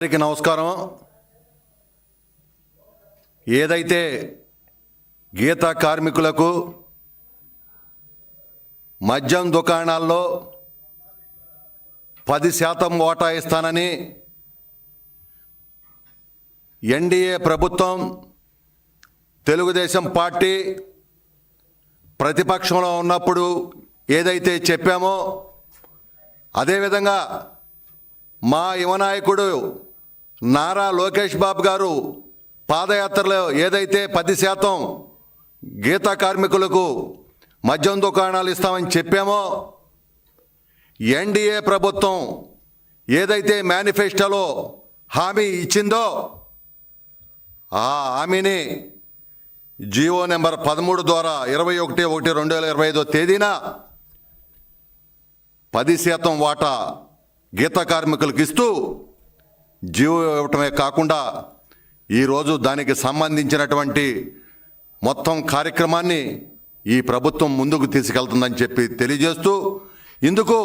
అందరికీ నమస్కారం. ఏదైతే గీత కార్మికులకు మద్యం దుకాణాల్లో పది శాతం ఓటా ఇస్తానని ఎన్డీఏ ప్రభుత్వం తెలుగుదేశం పార్టీ ప్రతిపక్షంలో ఉన్నప్పుడు ఏదైతే చెప్పామో అదేవిధంగా మా యువనాయకుడు నారా లోకేష్ బాబు గారు పాదయాత్రలో ఏదైతే పది శాతం గీతా కార్మికులకు మద్యం దుకాణాలు ఇస్తామని చెప్పామో ఎన్డీఏ ప్రభుత్వం ఏదైతే మేనిఫెస్టోలో హామీ ఇచ్చిందో ఆ హామీని జియో నెంబర్ పదమూడు ద్వారా ఇరవై ఒకటి ఒకటి రెండు వేల ఇరవై ఐదో తేదీన పది శాతం వాటా గీత కార్మికులకు ఇస్తూ జీవో ఇవ్వటమే కాకుండా ఈరోజు దానికి సంబంధించినటువంటి మొత్తం కార్యక్రమాన్ని ఈ ప్రభుత్వం ముందుకు తీసుకెళ్తుందని చెప్పి తెలియజేస్తూ ఇందుకు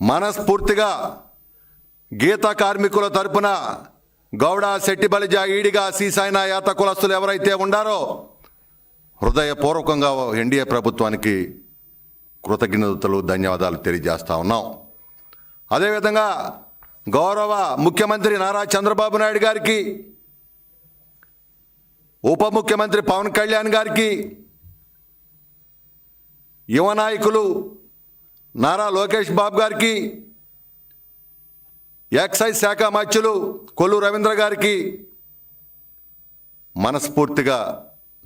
మనస్ఫూర్తిగా గీత కార్మికుల తరపున గౌడ శెట్టిబలిజ ఈడిగా సీసాయిన యాత కులస్తులు ఎవరైతే ఉండారో హృదయపూర్వకంగా ఎన్డీఏ ప్రభుత్వానికి కృతజ్ఞతలు ధన్యవాదాలు తెలియజేస్తా ఉన్నాం. అదేవిధంగా గౌరవ ముఖ్యమంత్రి నారా చంద్రబాబు నాయుడు గారికి ఉప ముఖ్యమంత్రి పవన్ కళ్యాణ్ గారికి యువ నాయకులు నారా లోకేష్ బాబు గారికి ఎక్సైజ్ శాఖ మధ్యులు కొల్లు రవీంద్ర గారికి మనస్ఫూర్తిగా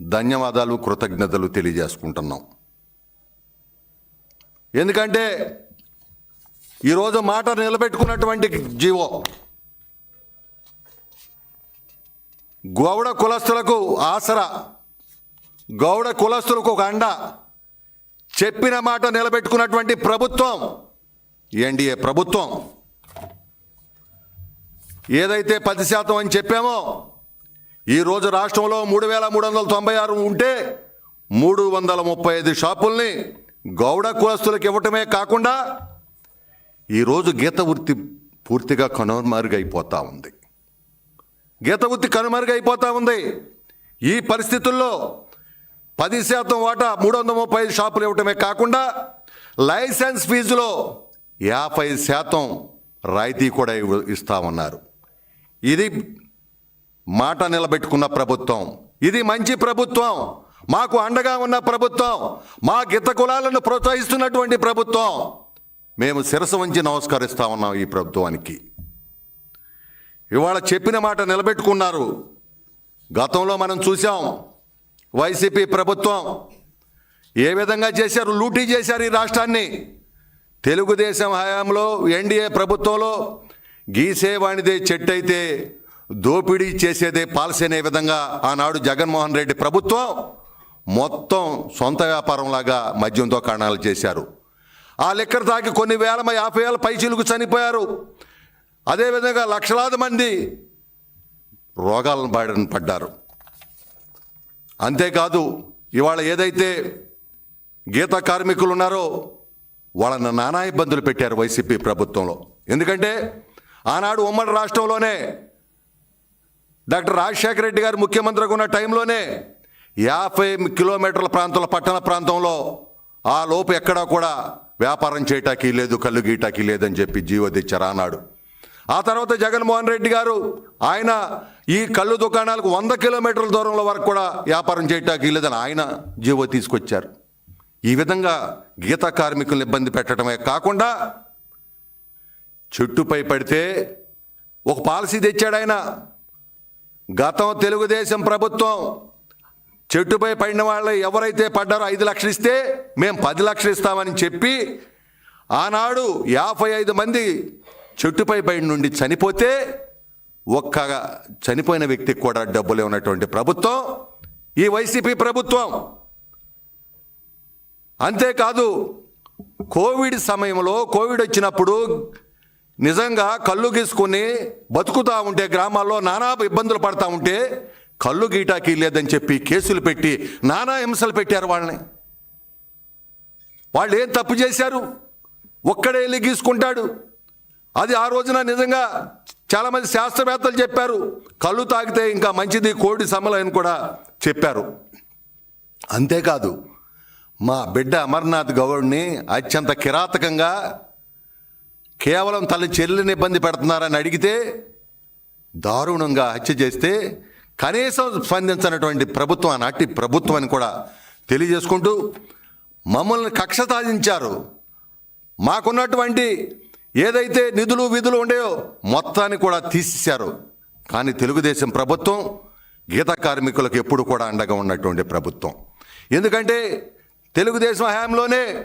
ధన్యవాదాలు కృతజ్ఞతలు తెలియజేసుకుంటున్నాం. ఎందుకంటే ఈరోజు మాట నిలబెట్టుకున్నటువంటి జీవో. గౌడ కులస్తులకు ఆసరా గౌడ కులస్తులకు ఒక అండ. చెప్పిన మాట నిలబెట్టుకున్నటువంటి ప్రభుత్వం ఎన్డీఏ ప్రభుత్వం. ఏదైతే పది శాతం అని చెప్పామో ఈరోజు రాష్ట్రంలో మూడు వేల మూడు వందల తొంభై ఆరు ఉంటే మూడు వందల ముప్పై ఐదు షాపుల్ని గౌడ కులస్తులకు ఇవ్వటమే కాకుండా ఈరోజు గీత వృత్తి పూర్తిగా కనుమరుగైపోతా ఉంది. గీత వృత్తి కనుమరుగైపోతా ఉంది. ఈ పరిస్థితుల్లో పది శాతం వాటా మూడు వందల ముప్పై ఐదు షాపులు ఇవ్వటమే కాకుండా లైసెన్స్ ఫీజులో యాభై శాతం రాయితీ కూడా ఇస్తామన్నారు. ఇది మాట నిలబెట్టుకున్న ప్రభుత్వం. ఇది మంచి ప్రభుత్వం. మాకు అండగా ఉన్న ప్రభుత్వం. మా గీత కులాలను ప్రోత్సహిస్తున్నటువంటి ప్రభుత్వం. మేము శిరసు వంచి నమస్కరిస్తా ఉన్నాం ఈ ప్రభుత్వానికి. ఇవాళ చెప్పిన మాట నిలబెట్టుకున్నారు. గతంలో మనం చూసాం వైసీపీ ప్రభుత్వం ఏ విధంగా చేశారు లూటీ చేశారు ఈ రాష్ట్రాన్ని. తెలుగుదేశం హయాంలో ఎన్డీఏ ప్రభుత్వంలో గీసేవాణిదే చెట్టు అయితే దోపిడీ చేసేదే పాలసీ అనే విధంగా ఆనాడు జగన్మోహన్ రెడ్డి ప్రభుత్వం మొత్తం సొంత వ్యాపారంలాగా మద్యం దుకాణాలు చేశారు. ఆ లెక్కలు తాకి కొన్ని వేల యాభై వేల పైచీలకు చనిపోయారు. అదేవిధంగా లక్షలాది మంది రోగాలను బాడిన పడ్డారు. అంతేకాదు ఇవాళ ఏదైతే గీత కార్మికులు ఉన్నారో వాళ్ళని నానా ఇబ్బందులు పెట్టారు వైసీపీ ప్రభుత్వంలో. ఎందుకంటే ఆనాడు ఉమ్మడి రాష్ట్రంలోనే డాక్టర్ రాజశేఖర రెడ్డి గారు ముఖ్యమంత్రిగా ఉన్న టైంలోనే యాభై కిలోమీటర్ల ప్రాంతంలో పట్టణ ప్రాంతంలో ఆ లోపు ఎక్కడా కూడా వ్యాపారం చేయటానికి లేదు కళ్ళు గీయటానికి లేదని చెప్పి జీవో తెచ్చారు ఆనాడు. ఆ తర్వాత జగన్మోహన్ రెడ్డి గారు ఆయన ఈ కళ్ళు దుకాణాలకు వంద కిలోమీటర్ల దూరంలో వరకు కూడా వ్యాపారం చేయటానికి లేదని ఆయన జీవో తీసుకొచ్చారు. ఈ విధంగా గీత కార్మికులను ఇబ్బంది పెట్టడమే కాకుండా చెట్టుపై పడితే ఒక పాలసీ తెచ్చాడు ఆయన. గతం తెలుగుదేశం ప్రభుత్వం చెట్టుపై పడిన వాళ్ళు ఎవరైతే పడ్డారో ఐదు లక్షలు ఇస్తే మేము పది లక్షలు ఇస్తామని చెప్పి ఆనాడు యాభై ఐదు మంది చెట్టుపై పడి నుండి చనిపోతే ఒక్క చనిపోయిన వ్యక్తికి కూడా డబ్బులు ఉన్నటువంటి ప్రభుత్వం ఈ వైసీపీ ప్రభుత్వం. అంతేకాదు కోవిడ్ సమయంలో కోవిడ్ వచ్చినప్పుడు నిజంగా కళ్ళు గీసుకొని బతుకుతూ ఉంటే గ్రామాల్లో నానా ఇబ్బందులు పడతా ఉంటే కళ్ళు గీటాకి లేదని చెప్పి కేసులు పెట్టి నానా హింసలు పెట్టారు వాళ్ళని. వాళ్ళు ఏం తప్పు చేశారు? ఒక్కడే వెళ్ళి గీసుకుంటాడు. అది ఆ రోజున నిజంగా చాలామంది శాస్త్రవేత్తలు చెప్పారు. కళ్ళు తాగితే ఇంకా మంచిది కోడి సమలని కూడా చెప్పారు. అంతేకాదు మా బిడ్డ అమర్నాథ్ గౌడ్ని అత్యంత కిరాతకంగా కేవలం తల్లి చెల్లిని ఇబ్బంది పెడుతున్నారని అడిగితే దారుణంగా హత్య చేస్తే కనీసం స్పందించినటువంటి ప్రభుత్వం నాటి ప్రభుత్వం అని కూడా తెలియజేసుకుంటూ మమ్మల్ని కక్ష సాధించారు. మాకున్నటువంటి ఏదైతే నిధులు విధులు ఉండేయో మొత్తాన్ని కూడా తీసేశారు. కానీ తెలుగుదేశం ప్రభుత్వం గీత కార్మికులకు ఎప్పుడు కూడా అండగా ఉన్నటువంటి ప్రభుత్వం. ఎందుకంటే తెలుగుదేశం హయాంలోనే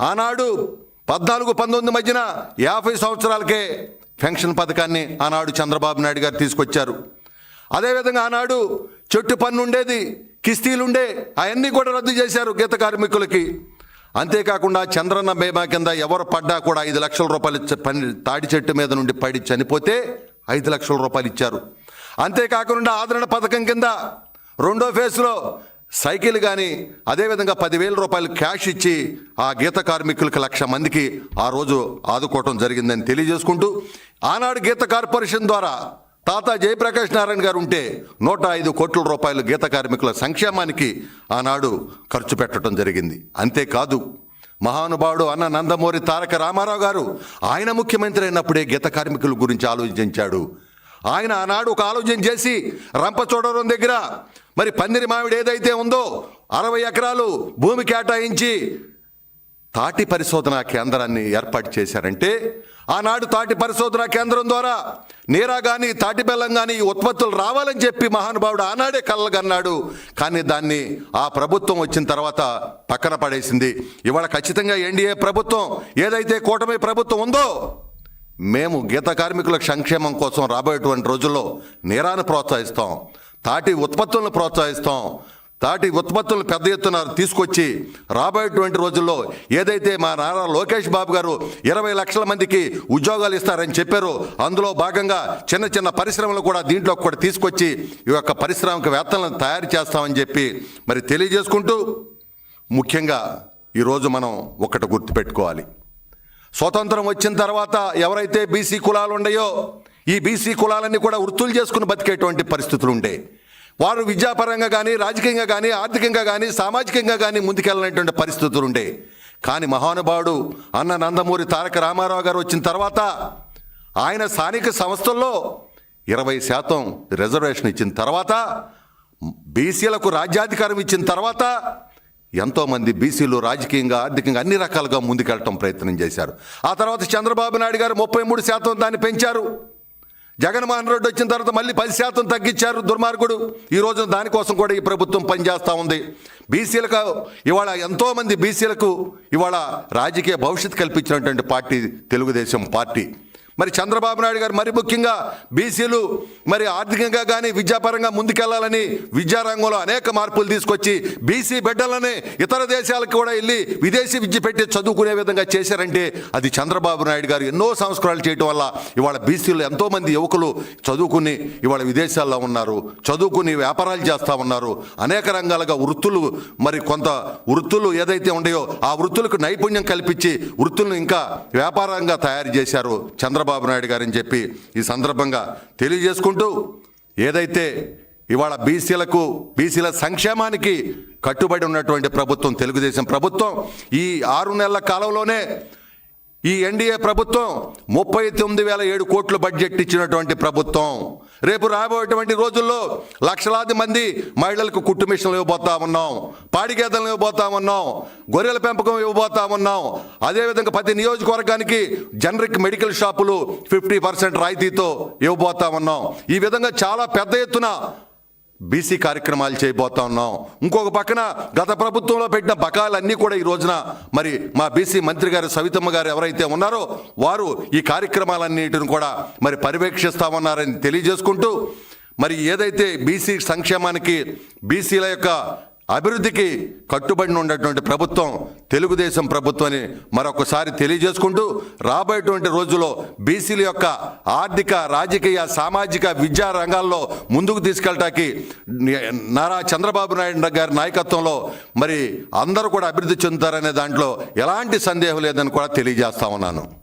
ఆనాడు పద్నాలుగు పంతొమ్మిది మధ్యన యాభై సంవత్సరాలకే పెన్షన్ పథకాన్ని ఆనాడు చంద్రబాబు నాయుడు గారు తీసుకొచ్చారు. అదేవిధంగా ఆనాడు చెట్టు పన్ను ఉండేది కిస్తీలు ఉండే అవన్నీ కూడా రద్దు చేశారు గీత కార్మికులకి. అంతేకాకుండా చంద్రన్న బీమా కింద ఎవరు పడ్డా కూడా ఐదు లక్షల రూపాయలు పని తాడి చెట్టు మీద నుండి పడి చనిపోతే ఐదు లక్షల రూపాయలు ఇచ్చారు. అంతేకాకుండా ఆదరణ పథకం కింద రెండో ఫేజ్లో సైకిల్ కానీ అదేవిధంగా పదివేల రూపాయలు క్యాష్ ఇచ్చి ఆ గీత కార్మికులకు లక్ష మందికి ఆ రోజు ఆదుకోవటం జరిగిందని తెలియజేసుకుంటూ ఆనాడు గీత కార్పొరేషన్ ద్వారా తాత జయప్రకాష్ నారాయణ గారు ఉంటే నూట ఐదు కోట్ల రూపాయలు గీత కార్మికుల సంక్షేమానికి ఆనాడు ఖర్చు పెట్టడం జరిగింది. అంతేకాదు మహానుభావుడు అన్న నందమూరి తారక రామారావు గారు ఆయన ముఖ్యమంత్రి అయినప్పుడే గీత కార్మికుల గురించి ఆలోచించాడు. ఆయన ఆనాడు ఒక ఆలోచన చేసి రంపచోడవరం దగ్గర మరి పందిరి మామిడి ఏదైతే ఉందో అరవై ఎకరాలు భూమి కేటాయించి తాటి పరిశోధన కేంద్రాన్ని ఏర్పాటు చేశారంటే ఆనాడు తాటి పరిశోధన కేంద్రం ద్వారా నీరా కానీ తాటి బెల్లం కానీ ఈ ఉత్పత్తులు రావాలని చెప్పి మహానుభావుడు ఆనాడే కళ్ళగన్నాడు కానీ దాన్ని ఆ ప్రభుత్వం వచ్చిన తర్వాత పక్కన పడేసింది. ఇవాళ ఖచ్చితంగా ఎన్డీఏ ప్రభుత్వం ఏదైతే కూటమి ప్రభుత్వం ఉందో మేము గీత కార్మికుల సంక్షేమం కోసం రాబోయేటువంటి రోజుల్లో నీరాను ప్రోత్సహిస్తాం. తాటి ఉత్పత్తులను ప్రోత్సహిస్తాం. తాటి ఉత్పత్తులను పెద్ద ఎత్తున తీసుకొచ్చి రాబోయేటువంటి రోజుల్లో ఏదైతే మా నారా లోకేష్ బాబు గారు ఇరవై లక్షల మందికి ఉద్యోగాలు ఇస్తారని చెప్పారో అందులో భాగంగా చిన్న చిన్న పరిశ్రమలు కూడా దీంట్లో కూడా తీసుకొచ్చి ఈ యొక్క పారిశ్రామికవేత్తలను తయారు చేస్తామని చెప్పి మరి తెలియజేసుకుంటూ ముఖ్యంగా ఈరోజు మనం ఒకటి గుర్తుపెట్టుకోవాలి. స్వతంత్రం వచ్చిన తర్వాత ఎవరైతే బీసీ కులాలు ఉన్నాయో ఈ బీసీ కులాలన్నీ కూడా వృత్తులు చేసుకుని బతికేటువంటి పరిస్థితులు ఉండే. వారు విద్యాపరంగా కానీ రాజకీయంగా కానీ ఆర్థికంగా కానీ సామాజికంగా కానీ ముందుకెళ్ళినటువంటి పరిస్థితులు ఉండే కానీ మహానుభావుడు అన్న నందమూరి తారక రామారావు గారు వచ్చిన తర్వాత ఆయన స్థానిక సంస్థల్లో ఇరవై శాతం రిజర్వేషన్ ఇచ్చిన తర్వాత బీసీలకు రాజ్యాధికారం ఇచ్చిన తర్వాత ఎంతోమంది బీసీలు రాజకీయంగా ఆర్థికంగా అన్ని రకాలుగా ముందుకెళ్ళటం ప్రయత్నం చేశారు. ఆ తర్వాత చంద్రబాబు నాయుడు గారు ముప్పై మూడు శాతం దాన్ని పెంచారు. జగన్మోహన్ రెడ్డి వచ్చిన తర్వాత మళ్ళీ పది శాతం తగ్గించారు దుర్మార్గుడు. ఈ రోజు దానికోసం కూడా ఈ ప్రభుత్వం పనిచేస్తూ ఉంది. బీసీలకు ఇవాళ ఎంతోమంది బీసీలకు ఇవాళ రాజకీయ భవిష్యత్తు కల్పించినటువంటి పార్టీ తెలుగుదేశం పార్టీ. మరి చంద్రబాబు నాయుడు గారు మరి ముఖ్యంగా బీసీలు మరి ఆర్థికంగా కానీ విద్యాపరంగా ముందుకెళ్ళాలని విద్యారంగంలో అనేక మార్పులు తీసుకొచ్చి బీసీ బిడ్డలని ఇతర దేశాలకు కూడా వెళ్ళి విదేశీ విద్య పెట్టి చదువుకునే విధంగా చేశారంటే అది చంద్రబాబు నాయుడు గారు ఎన్నో సంస్కరణలు చేయటం వల్ల ఇవాళ బీసీలు ఎంతోమంది యువకులు చదువుకుని ఇవాళ విదేశాల్లో ఉన్నారు చదువుకుని వ్యాపారాలు చేస్తూ ఉన్నారు. అనేక రంగాలుగా వృత్తులు మరి కొంత వృత్తులు ఏదైతే ఉన్నాయో ఆ వృత్తులకు నైపుణ్యం కల్పించి వృత్తులను ఇంకా వ్యాపారంగా తయారు చేశారు చంద్రబాబు నాయుడు గారని చెప్పి ఈ సందర్భంగా తెలియజేసుకుంటూ ఏదైతే ఇవాళ బీసీలకు బీసీల సంక్షేమానికి కట్టుబడి ఉన్నటువంటి ప్రభుత్వం తెలుగుదేశం ప్రభుత్వం ఈ ఆరు నెలల కాలంలోనే ఈ ఎన్డీఏ ప్రభుత్వం ముప్పై తొమ్మిది వేల ఏడు కోట్ల బడ్జెట్ ఇచ్చినటువంటి ప్రభుత్వం. రేపు రాబోయేటువంటి రోజుల్లో లక్షలాది మంది మహిళలకు కుట్టు మిషన్లు ఇవ్వబోతా ఉన్నాం. పాడిగేదలను ఇవ్వబోతా ఉన్నాం. గొర్రెల పెంపకం ఇవ్వబోతా ఉన్నాం. అదేవిధంగా ప్రతి నియోజకవర్గానికి జనరిక్ మెడికల్ షాపులు ఫిఫ్టీ పర్సెంట్ రాయితీతో ఇవ్వబోతా ఉన్నాం. ఈ విధంగా చాలా పెద్ద ఎత్తున బీసీ కార్యక్రమాలు చేయబోతా ఉన్నాం. ఇంకొక పక్కన గత ప్రభుత్వంలో పెట్టిన బకాయిలన్నీ కూడా ఈ రోజున మరి మా బీసీ మంత్రి గారు సవితమ్మ గారు ఎవరైతే ఉన్నారో వారు ఈ కార్యక్రమాలన్నిటిని కూడా మరి పర్యవేక్షిస్తామన్నారని తెలియజేసుకుంటూ మరి ఏదైతే బీసీ సంక్షేమానికి బీసీల యొక్క అభివృద్ధికి కట్టుబడి ఉన్నటువంటి ప్రభుత్వం తెలుగుదేశం ప్రభుత్వాన్ని మరొకసారి తెలియజేసుకుంటూ రాబోయేటువంటి రోజుల్లో బీసీల యొక్క ఆర్థిక రాజకీయ సామాజిక విద్యా రంగాల్లో ముందుకు తీసుకెళ్ళటానికి నారా చంద్రబాబు నాయుడు గారి నాయకత్వంలో మరి అందరూ కూడా అభివృద్ధి చెందుతారనే దాంట్లో ఎలాంటి సందేహం లేదని కూడా తెలియజేస్తా ఉన్నాను.